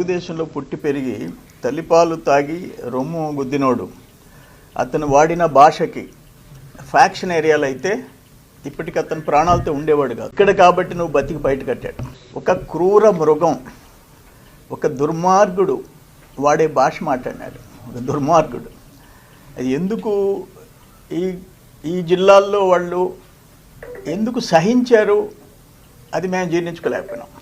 తెలుగుదేశంలో పుట్టి పెరిగి తల్లిపాలు తాగి రొమ్ము గుద్దినోడు. అతను వాడిన భాషకి ఫ్యాక్షన్ ఏరియాలో అయితే ఇప్పటికి అతను ప్రాణాలతో ఉండేవాడు కాదు. ఇక్కడ కాబట్టి నువ్వు బతికి బయట కట్టాడు. ఒక క్రూర మృగం ఒక దుర్మార్గుడు వాడే భాష మాట్లాడినాడు. ఒక దుర్మార్గుడు. అది ఎందుకు ఈ ఈ జిల్లాల్లో వాళ్ళు ఎందుకు సహించారు? అది మేము జీర్ణించుకోలేకపోయినాం.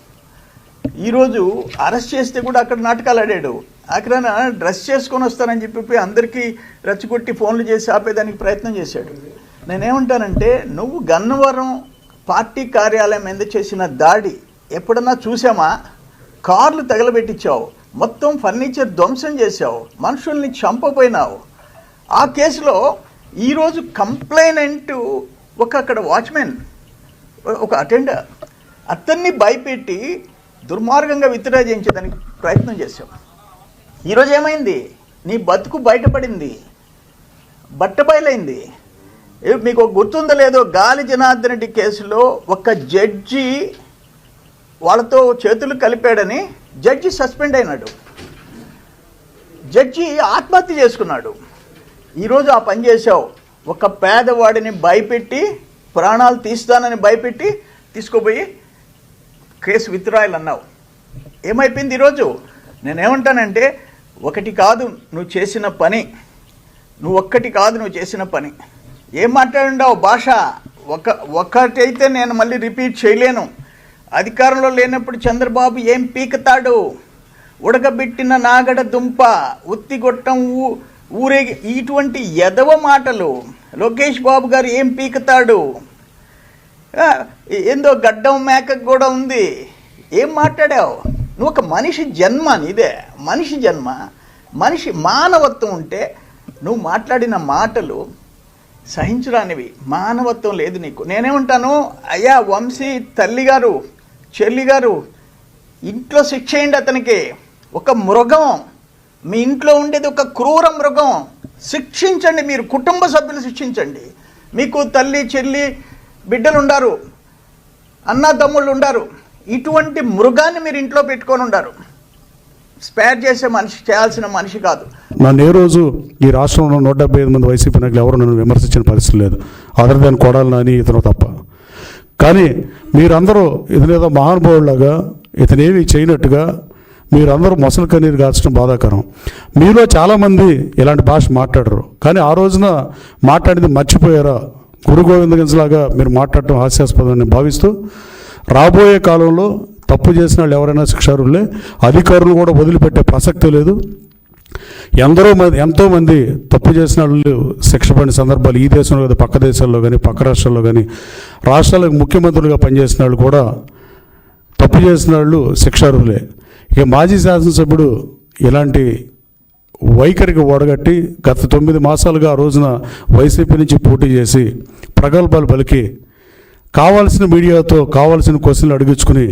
ఈరోజు అరెస్ట్ చేస్తే కూడా అక్కడ నాటకాలు ఆడాడు. అక్కడ డ్రెస్ చేసుకొని వస్తానని చెప్పి అందరికీ రెచ్చగొట్టి ఫోన్లు చేసి ఆపేదానికి ప్రయత్నం చేశాడు. నేనేమంటానంటే నువ్వు గన్నవరం పార్టీ కార్యాలయం మీద చేసిన దాడి ఎప్పుడన్నా చూసామా? కార్లు తగలబెట్టించావు. మొత్తం ఫర్నిచర్ ధ్వంసం చేశావు. మనుషుల్ని చంపపోయినావు ఆ కేసులో ఈరోజు కంప్లైనెంట్ ఒక అక్కడ వాచ్మెన్ ఒక అటెండర్. అతన్ని భయపెట్టి దుర్మార్గంగా విత్డ్రా చేయించేదానికి ప్రయత్నం చేశాం ఈరోజు ఏమైంది? నీ బతుకు బయటపడింది. బట్టబయలైంది మీకు ఒక గుర్తుందో లేదో గాలి జనార్దన్ రెడ్డి కేసులో ఒక జడ్జి వాళ్ళతో చేతులు కలిపాడని జడ్జి సస్పెండ్ అయినాడు. జడ్జి ఆత్మహత్య చేసుకున్నాడు. ఈరోజు ఆ పని చేశావు. ఒక పేదవాడిని భయపెట్టి ప్రాణాలు తీస్తానని భయపెట్టి తీసుకుపోయి కేసు విత్డ్రాయల్ అన్నావు. ఏమైపోయింది ఈరోజు? నేనేమంటానంటే ఒకటి కాదు నువ్వు చేసిన పని. నువ్వు ఒక్కటి కాదు నువ్వు చేసిన పని. ఏం మాట్లాడుండావు భాష? ఒక ఒకటైతే నేను మళ్ళీ రిపీట్ చేయలేను. అధికారంలో లేనప్పుడు చంద్రబాబు ఏం పీకుతాడు? ఉడకబెట్టిన నాగడ దుంప ఉత్తిగొట్టం ఊ ఊరేగి ఇటువంటి ఎదవ మాటలు లోకేష్ బాబు గారు ఏం పీకుతాడు? ఏందో గడ్డం మేకకు కూడా ఉంది. ఏం మాట్లాడావు? నువ్వు ఒక మనిషి జన్మ నీదే. మనిషి జన్మ. మనిషి మానవత్వం ఉంటే నువ్వు మాట్లాడిన మాటలు సహించరానివి. మానవత్వం లేదు నీకు. నేనేమంటాను? అయ్యా వంశీ తల్లి గారు చెల్లి గారు ఇంట్లో శిక్ష చేయండి అతనికి. ఒక మృగం. మీ ఇంట్లో ఉండేది ఒక క్రూర మృగం. శిక్షించండి మీరు. కుటుంబ సభ్యులు శిక్షించండి. మీకు తల్లి చెల్లి బిడ్డలు ఉండారు అన్నదమ్ముళ్ళు ఉండారు ఇటువంటి మృగాన్ని మీరు ఇంట్లో పెట్టుకొని ఉండారు స్పేర్ చేసే మనిషి చేయాల్సిన మనిషి కాదు. నన్ను ఏ రోజు ఈ రాష్ట్రంలో నూట డెబ్బై ఐదు మంది వైసీపీ నాయకులు ఎవరు నన్ను విమర్శించిన పరిస్థితి లేదు. అదర్ దాని కొడాలి నాని ఇతను తప్ప. కానీ మీరందరూ ఇతను ఏదో మహానుభావులాగా ఇతనేమి చేయనట్టుగా మీరందరూ మొసలు కన్నీరు కాల్చడం బాధాకరం. మీలో చాలామంది ఇలాంటి భాష మాట్లాడరు. కానీ ఆ రోజున మాట్లాడింది మర్చిపోయారా? గురు గోవింద గంజలాగా మీరు మాట్లాడటం హాస్యాస్పదం భావిస్తూ రాబోయే కాలంలో తప్పు చేసిన వాళ్ళు ఎవరైనా శిక్షారులే అధికారులు కూడా వదిలిపెట్టే ప్రసక్తి లేదు. ఎందరో మంది ఎంతోమంది తప్పు చేసిన వాళ్ళు శిక్ష పడిన సందర్భాలు ఈ దేశంలో కానీ పక్క దేశాల్లో కానీ పక్క రాష్ట్రాల్లో కానీ రాష్ట్రాలకు ముఖ్యమంత్రులుగా పనిచేసిన వాళ్ళు కూడా తప్పు చేసిన వాళ్ళు శిక్షార్హులే. ఇక మాజీ శాసనసభ్యుడు ఇలాంటి వైఖరికి ఓడగట్టి గత తొమ్మిది మాసాలుగా ఆ రోజున వైసీపీ నుంచి పోటీ చేసి ప్రగల్భాలు పలికి కావాల్సిన మీడియాతో కావాల్సిన క్వశ్చన్లు అడిగించుకుని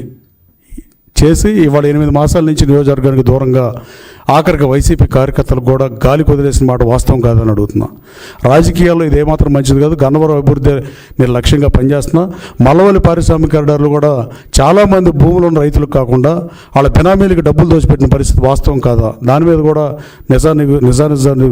చేసి ఇవాళ ఎనిమిది మాసాల నుంచి నియోజకవర్గానికి దూరంగా ఆఖరికి వైసీపీ కార్యకర్తలు కూడా గాలి కుదిరేసిన మాట వాస్తవం కాదని అడుగుతున్నా. రాజకీయాల్లో ఇది ఏమాత్రం మంచిది కాదు. గన్నవరం అభివృద్ధి మీరు లక్ష్యంగా పనిచేస్తున్నా. మల్లవల్లి పారిశ్రామికదారులు కూడా చాలామంది భూములు ఉన్న రైతులకు కాకుండా వాళ్ళ బినామీలకు డబ్బులు దోచిపెట్టిన పరిస్థితి వాస్తవం కాదా? దాని మీద కూడా నిజాన్ని నిజానిజాన్ని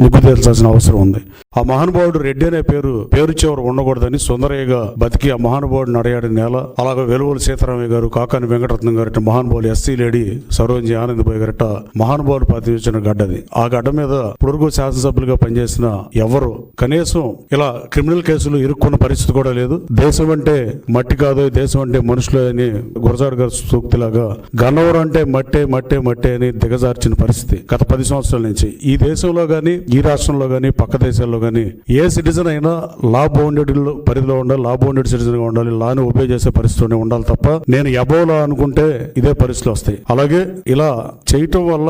నిగ్గు తేల్చాల్సిన అవసరం ఉంది. ఆ మహానుభావుడు రెడ్డి అనే పేరు పేరు చివర ఉండకూడదని సుందరయ్యగా బతికి ఆ మహానుభావుడు నడయాడి నేల. అలాగే వెలువల సీతారామయ్య గారు కాకాని వెంకటరత్నం గారట మహానుభావులు ఎస్సీ లేడీ సరోజి ఆనందబాయ్ గారట మహానుభావులు ప్రతిష్ఠించిన గడ్డది ఆ గడ్డ మీద పొడుగు శాసనసభ్యులుగా పనిచేసిన ఎవరు? కనీసం ఇలా క్రిమినల్ కేసులు ఇరుక్కున్న పరిస్థితి కూడా లేదు. దేశం అంటే మట్టి కాదు దేశం అంటే మనుషులే అని గురజాడు గారు సూక్తిలాగా గన్నవరం అంటే మట్టే మట్టే మట్టే అని దిగజార్చిన పరిస్థితి గత పది సంవత్సరాల నుంచి. ఈ దేశంలో కానీ ఈ రాష్ట్రంలో గాని పక్క దేశాల్లో కానీ ఏ సిటిజన్ అయినా లా బౌండెడ్ పరిధిలో ఉండాలి లా బౌండెడ్ సిటిజన్గా ఉండాలి లాని ఉపయోగ చేసే పరిస్థితిలోనే ఉండాలి తప్ప నేను ఎబోలా అనుకుంటే ఇదే పరిస్థితులు వస్తాయి. అలాగే ఇలా చేయటం వల్ల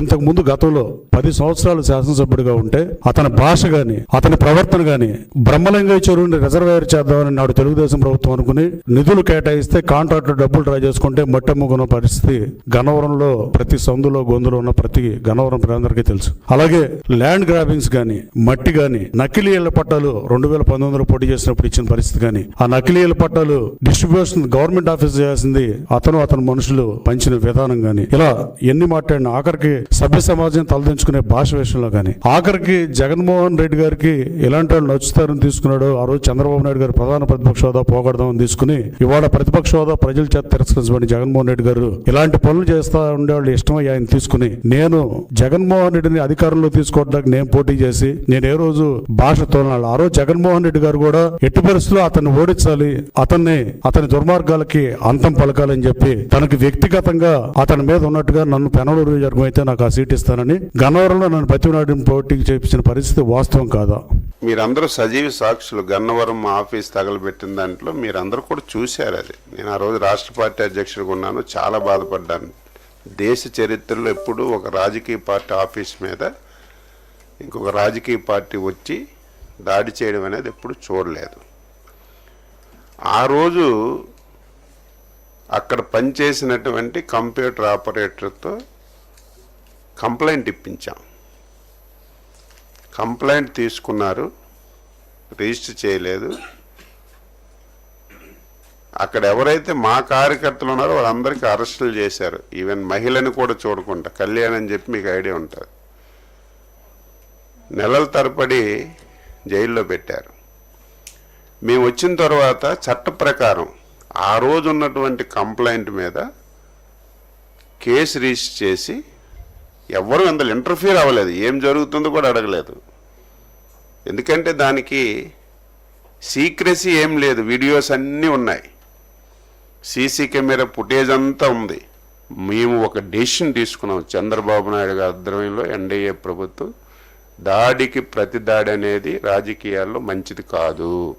ఇంతకు ముందు గతంలో పది సంవత్సరాలు శాసనసభ్యుడిగా ఉంటే అతని భాష గాని అతని ప్రవర్తన గాని బ్రహ్మలింగ చెరువుని రిజర్వేర్ చేద్దామని నాడు తెలుగుదేశం ప్రభుత్వం అనుకుని నిధులు కేటాయిస్తే కాంట్రాక్టర్ డబ్బులు డ్రా చేసుకుంటే మట్టెమ్ముకున్న పరిస్థితి గన్నవరంలో ప్రతి సందులో గొంతులో ఉన్న ప్రతి గన్నవరం ప్రజలందరికీ తెలుసు. అలాగే ల్యాండ్ ల్యాండ్ గ్రాబింగ్స్ కానీ మట్టి కానీ నకిలీ ఇళ్ళ పట్టాలు రెండు వేల పంతొమ్మిదిలో పోటీ చేసినప్పుడు ఇచ్చిన పరిస్థితి కానీ ఆ నకిలీ ఇళ్ళ పట్టాలు డిస్ట్రిబ్యూషన్ గవర్నమెంట్ ఆఫీస్ చేయాల్సింది అతను అతని మనుషులు పంచిన విధానం కానీ. ఇలా ఎన్ని మాట్లాడిన ఆఖరికి సభ్య సమాజం తలదించుకునే భాష విషయంలో కానీ. ఆఖరికి జగన్మోహన్ రెడ్డి గారికి ఇలాంటి వాళ్ళు నచ్చుతారని తీసుకున్నాడు ఆ రోజు చంద్రబాబు నాయుడు గారు ప్రధాన ప్రతిపక్ష హోదా పోగొడదామని తీసుకుని ఇవాళ ప్రతిపక్ష హోదా ప్రజల చేత తిరస్కరించబడి జగన్మోహన్ రెడ్డి గారు ఇలాంటి పనులు చేస్తా ఉండేవాళ్ళు ఇష్టమై ఆయన తీసుకుని నేను జగన్మోహన్ రెడ్డిని అధికారంలో తీసుకోవడానికి నేను పోటీ చేసి నేను ఏ రోజు భాష తోలాలి ఆ రోజు జగన్మోహన్ రెడ్డి గారు కూడా ఎట్టి పరిస్థితుల్లో అతన్ని ఓడించాలి అతన్ని అతని దుర్మార్గాలకి అంతం పలకాలని చెప్పి తనకి వ్యక్తిగతంగా అతని మీద ఉన్నట్టుగా నన్ను పెనలూరు నియోజకవర్గం అయితే నాకు ఆ సీట్ ఇస్తానని గన్నవరంలో నన్ను బతిమనాడిని పోటీకి చేపించిన పరిస్థితి వాస్తవం కాదా? మీరందరూ సజీవ సాక్షులు. గన్నవరం మా ఆఫీస్ తగలబెట్టిన దాంట్లో మీరందరూ కూడా చూశారు అది. నేను ఆ రోజు రాష్ట్ర పార్టీ అధ్యక్షుడిగా ఉన్నాను చాలా బాధపడ్డాను. దేశ చరిత్రలో ఎప్పుడూ ఒక రాజకీయ పార్టీ ఆఫీస్ మీద ఇంకొక రాజకీయ పార్టీ వచ్చి దాడి చేయడం అనేది ఎప్పుడు చూడలేదు. ఆ రోజు అక్కడ పనిచేసినటువంటి కంప్యూటర్ ఆపరేటర్తో కంప్లైంట్ ఇప్పించాం. కంప్లైంట్ తీసుకున్నారు. రిజిస్టర్ చేయలేదు. అక్కడ ఎవరైతే మా కార్యకర్తలు ఉన్నారో వాళ్ళందరికీ అరెస్టులు చేశారు. ఈవెన్ మహిళని కూడా చూడకుండా కళ్యాణ్ అని చెప్పి మీకు ఐడియా ఉంటుంది. నెలల తరబడి జైల్లో పెట్టారు. మేము వచ్చిన తర్వాత చట్ట ప్రకారం ఆ రోజు ఉన్నటువంటి కంప్లైంట్ మీద కేసు రిజిస్టర్ చేసి ఎవరు అందులో ఇంటర్ఫియర్ అవ్వలేదు. ఏం జరుగుతుందో కూడా అడగలేదు. ఎందుకంటే దానికి సీక్రసీ ఏం లేదు. వీడియోస్ అన్నీ ఉన్నాయి. సీసీ కెమెరా ఫుటేజ్ అంతా ఉంది. మేము ఒక డెసిషన్ తీసుకున్నాం. చంద్రబాబు నాయుడు గారి ఆధ్వర్యంలో ఎన్డీఏ ప్రభుత్వం దాడికి ప్రతి దాడి అనేది రాజకీయాల్లో మంచిది కాదు.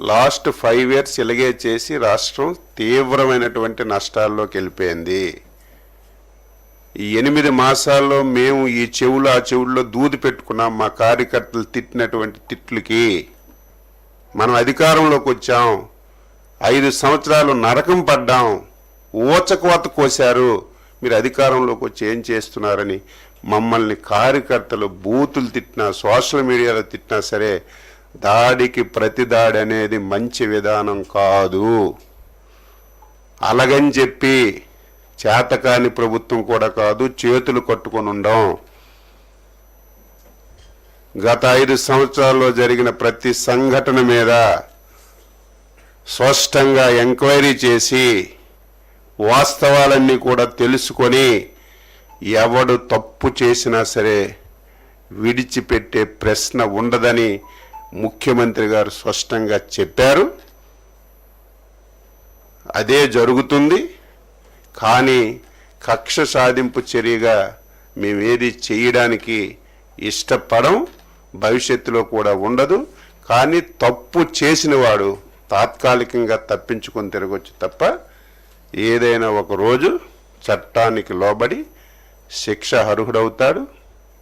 లాస్ట్ ఫైవ్ ఇయర్స్ ఇలాగే చేసి రాష్ట్రం తీవ్రమైనటువంటి నష్టాల్లోకి వెళ్ళిపోయింది. ఈ ఎనిమిది మాసాల్లో మేము ఈ చెవులు ఆ చెవుల్లో దూది పెట్టుకున్నాం మా కార్యకర్తలు తిట్టినటువంటి తిట్లకి. మనం అధికారంలోకి వచ్చాం. ఐదు సంవత్సరాలు నరకం పడ్డాం. ఊచకోత కోశారు. మీరు అధికారంలోకి వచ్చి ఏం చేస్తున్నారని మమ్మల్ని కార్యకర్తలు బూతులు తిట్టినా సోషల్ మీడియాలో తిట్టినా సరే దాడికి ప్రతి దాడి అనేది మంచి విధానం కాదు. అలాగని చెప్పి చేతకాని ప్రభుత్వం కూడా కాదు చేతులు కట్టుకొని ఉండం. గత ఐదు సంవత్సరాల్లో జరిగిన ప్రతి సంఘటన మీద స్పష్టంగా ఎంక్వైరీ చేసి వాస్తవాలన్నీ కూడా తెలుసుకొని ఎవడు తప్పు చేసినా సరే విడిచిపెట్టే ప్రశ్న ఉండదని ముఖ్యమంత్రి గారు స్పష్టంగా చెప్పారు. అదే జరుగుతుంది. కానీ కక్ష సాధింపు చర్యగా మేమేది చేయడానికి ఇష్టపడం భవిష్యత్తులో కూడా ఉండదు. కానీ తప్పు చేసిన వాడు తాత్కాలికంగా తప్పించుకొని తిరగొచ్చు తప్ప ఏదైనా ఒక రోజు చట్టానికి లోబడి శిక్ష అర్హుడవుతాడు.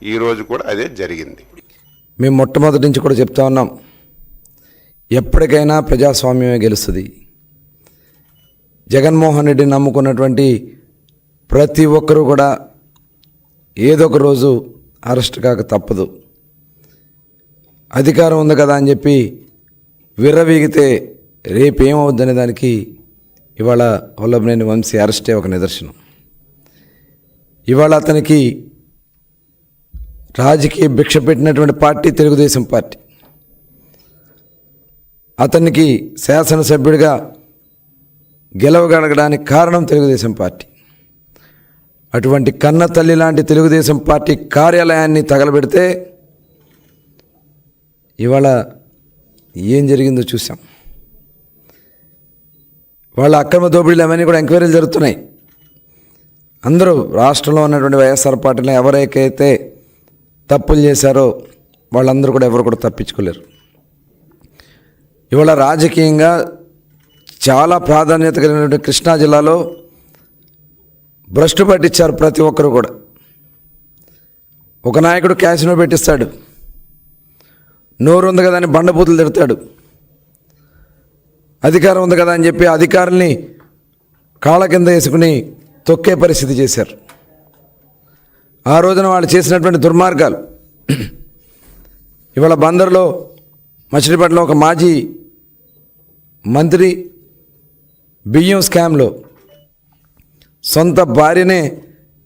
ఈరోజు కూడా అదే జరిగింది. మేము మొట్టమొదటి నుంచి కూడా చెప్తా ఉన్నాం. ఎప్పటికైనా ప్రజాస్వామ్యమే గెలుస్తుంది. జగన్మోహన్ రెడ్డిని నమ్ముకున్నటువంటి ప్రతి ఒక్కరూ కూడా ఏదో ఒక రోజు అరెస్ట్ కాక తప్పదు. అధికారం ఉంది కదా అని చెప్పి విర్రవీగితే రేపేమవుద్దనే దానికి ఇవాళ వల్లభనేని వంశీ అరెస్టే ఒక నిదర్శనం. ఇవాళ అతనికి రాజకీయ భిక్ష పెట్టినటువంటి పార్టీ తెలుగుదేశం పార్టీ. అతనికి శాసనసభ్యుడిగా గెలవగలగడానికి కారణం తెలుగుదేశం పార్టీ. అటువంటి కన్న తల్లి లాంటి తెలుగుదేశం పార్టీ కార్యాలయాన్ని తగలబెడితే ఇవాళ ఏం జరిగిందో చూసాం వాళ్ళ అక్రమ దోపిడీలు అవన్నీ కూడా ఎంక్వైరీలు జరుగుతున్నాయి. అందరూ రాష్ట్రంలో ఉన్నటువంటి వైఎస్ఆర్ పార్టీలో ఎవరైతే తప్పులు చేశారో వాళ్ళందరూ కూడా ఎవరు కూడా తప్పించుకోలేరు. ఇవాళ రాజకీయంగా చాలా ప్రాధాన్యత కలిగినటువంటి కృష్ణా జిల్లాలో భ్రష్టు పట్టించారు ప్రతి ఒక్కరు కూడా. ఒక నాయకుడు క్యాసినో పెట్టిస్తాడు. నోరు ఉంది కదా అని బండబూతులు తిడతాడు. అధికారం ఉంది కదా అని చెప్పి అధికారుల్ని కాళ్ళ కింద వేసుకుని తొక్కే పరిస్థితి చేశారు. ఆ రోజున వాళ్ళు చేసినటువంటి దుర్మార్గాలు. ఇవాళ బందర్లో మచిలీపట్నం ఒక మాజీ మంత్రి బియ్యం స్కామ్లో సొంత భార్యనే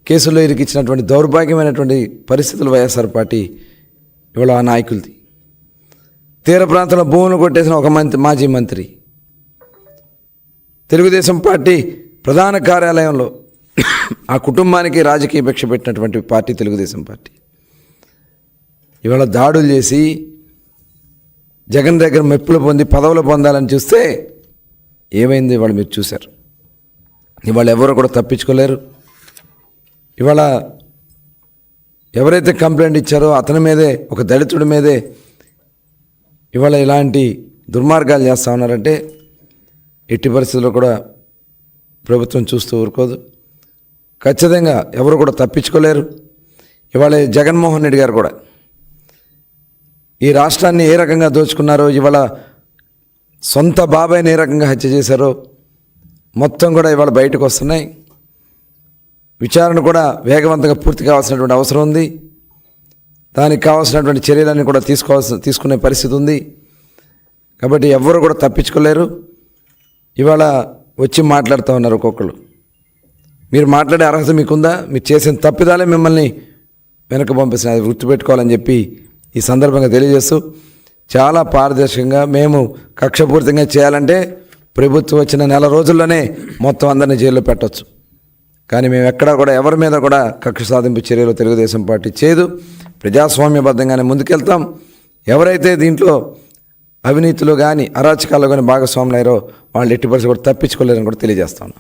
కేసులో ఇరికిచ్చినటువంటి దౌర్భాగ్యమైనటువంటి పరిస్థితులు వైఎస్ఆర్ పార్టీ ఇవాళ ఆ నాయకులది. తీర ప్రాంతంలో భూములు కొట్టేసిన ఒక మంత్రి మాజీ మంత్రి. తెలుగుదేశం పార్టీ ప్రధాన కార్యాలయంలో ఆ కుటుంబానికి రాజకీయ భిక్ష పెట్టినటువంటి పార్టీ తెలుగుదేశం పార్టీ. ఇవాళ దాడులు చేసి జగన్ దగ్గర మెప్పులు పొంది పదవులు పొందాలని చూస్తే ఏమైంది ఇవాళ మీరు చూశారు. ఇవాళ ఎవరు కూడా తప్పించుకోలేరు. ఇవాళ ఎవరైతే కంప్లైంట్ ఇచ్చారో అతని మీదే ఒక దళితుడి మీదే ఇవాళ ఇలాంటి దుర్మార్గాలు చేస్తూ ఉన్నారంటే ఎట్టి పరిస్థితుల్లో కూడా ప్రభుత్వం చూస్తూ ఊరుకోదు. ఖచ్చితంగా ఎవరు కూడా తప్పించుకోలేరు. ఇవాళ జగన్మోహన్ రెడ్డి గారు కూడా ఈ రాష్ట్రాన్ని ఏ రకంగా దోచుకున్నారో ఇవాళ సొంత బాబాయ్ని ఏ రకంగా హత్య చేశారో మొత్తం కూడా ఇవాళ బయటకు వస్తున్నాయి. విచారణ కూడా వేగవంతంగా పూర్తి కావాల్సినటువంటి అవసరం ఉంది. దానికి కావాల్సినటువంటి చర్యలన్నీ కూడా తీసుకోవాల్సి తీసుకునే పరిస్థితి ఉంది. కాబట్టి ఎవ్వరు కూడా తప్పించుకోలేరు. ఇవాళ వచ్చి మాట్లాడుతూ ఉన్నారు ఒక్కొక్కరు. మీరు మాట్లాడే అర్హత మీకుందా? మీరు చేసిన తప్పిదాలే మిమ్మల్ని వెనక పంపిస్తున్న అది గుర్తుపెట్టుకోవాలని చెప్పి ఈ సందర్భంగా తెలియజేస్తూ చాలా పారదర్శకంగా మేము కక్షపూరితంగా చేయాలంటే ప్రభుత్వం వచ్చిన నెల రోజుల్లోనే మొత్తం అందరినీ జైల్లో పెట్టవచ్చు కానీ మేము ఎక్కడా కూడా ఎవరి మీద కూడా కక్ష సాధింపు చర్యలు తెలుగుదేశం పార్టీ చేయదు. ప్రజాస్వామ్యబద్ధంగానే ముందుకెళ్తాం. ఎవరైతే దీంట్లో అవినీతిలో కానీ అరాచకాల్లో కానీ భాగస్వాములు అయ్యారో వాళ్ళు ఎట్టి పరిస్థితి కూడా తప్పించుకోలేరని కూడా తెలియజేస్తాను